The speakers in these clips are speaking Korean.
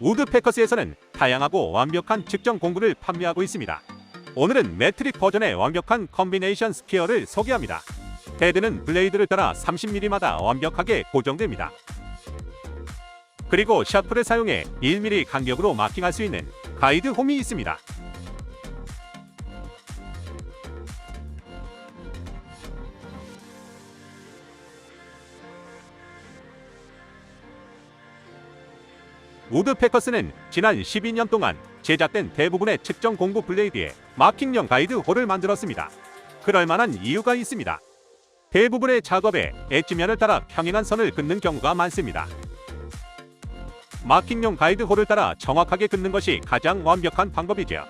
우드 패커스에서는 다양하고 완벽한 측정 공구를 판매하고 있습니다. 오늘은 매트릭 버전의 완벽한 컨비네이션 스퀘어를 소개합니다. 헤드는 블레이드를 따라 30mm마다 완벽하게 고정됩니다. 그리고 샤프를 사용해 1mm 간격으로 마킹할 수 있는 가이드 홈이 있습니다. 우드 패커스는 지난 12년 동안 제작된 대부분의 측정 공구 블레이드에 마킹용 가이드 홀을 만들었습니다. 그럴 만한 이유가 있습니다. 대부분의 작업에 엣지면을 따라 평행한 선을 긋는 경우가 많습니다. 마킹용 가이드 홀을 따라 정확하게 긋는 것이 가장 완벽한 방법이죠.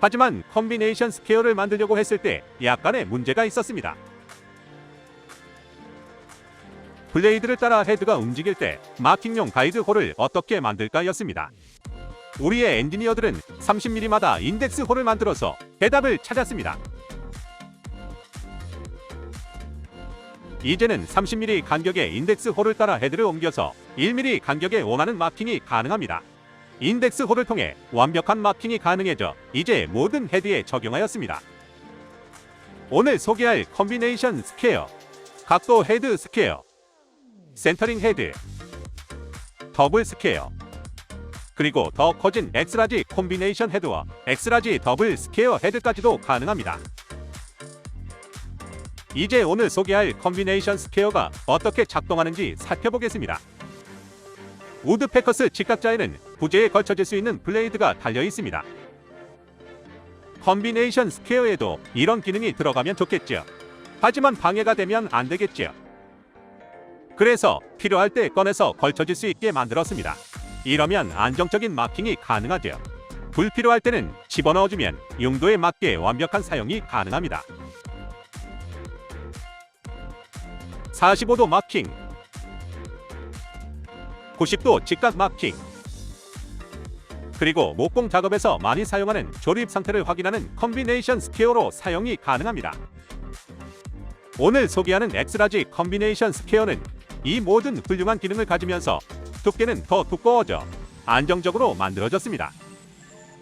하지만 컨비네이션 스퀘어를 만들려고 했을 때 약간의 문제가 있었습니다. 블레이드를 따라 헤드가 움직일 때 마킹용 가이드 홀을 어떻게 만들까였습니다. 우리의 엔지니어들은 30mm마다 인덱스 홀을 만들어서 해답을 찾았습니다. 이제는 30mm 간격의 인덱스 홀을 따라 헤드를 옮겨서 1mm 간격에 원하는 마킹이 가능합니다. 인덱스 홀을 통해 완벽한 마킹이 가능해져 이제 모든 헤드에 적용하였습니다. 오늘 소개할 컨비네이션 스퀘어, 각도 헤드 스퀘어, 센터링 헤드, 더블 스퀘어, 그리고 더 커진 엑스라지 콤비네이션 헤드와 엑스라지 더블 스퀘어 헤드까지도 가능합니다. 이제 오늘 소개할 컨비네이션 스퀘어가 어떻게 작동하는지 살펴보겠습니다. 우드 패커스 직각자에는 부재에 걸쳐질 수 있는 블레이드가 달려 있습니다. 컨비네이션 스퀘어에도 이런 기능이 들어가면 좋겠죠. 하지만 방해가 되면 안 되겠죠. 그래서 필요할 때 꺼내서 걸쳐질 수 있게 만들었습니다. 이러면 안정적인 마킹이 가능하죠. 불필요할 때는 집어넣어주면 용도에 맞게 완벽한 사용이 가능합니다. 45도 마킹 90도 직각 마킹 그리고 목공 작업에서 많이 사용하는 조립 상태를 확인하는 컨비네이션 스퀘어로 사용이 가능합니다. 오늘 소개하는 엑스라지 컨비네이션 스퀘어는 이 모든 훌륭한 기능을 가지면서 두께는 더 두꺼워져 안정적으로 만들어졌습니다.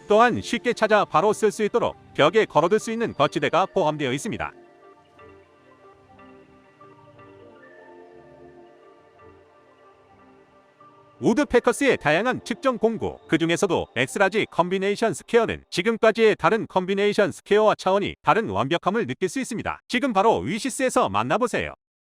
또한 쉽게 찾아 바로 쓸 수 있도록 벽에 걸어둘 수 있는 거치대가 포함되어 있습니다. 우드 패커스의 다양한 측정 공구, 그 중에서도 엑스라지 컨비네이션 스퀘어는 지금까지의 다른 컨비네이션 스퀘어와 차원이 다른 완벽함을 느낄 수 있습니다. 지금 바로 위시스에서 만나보세요.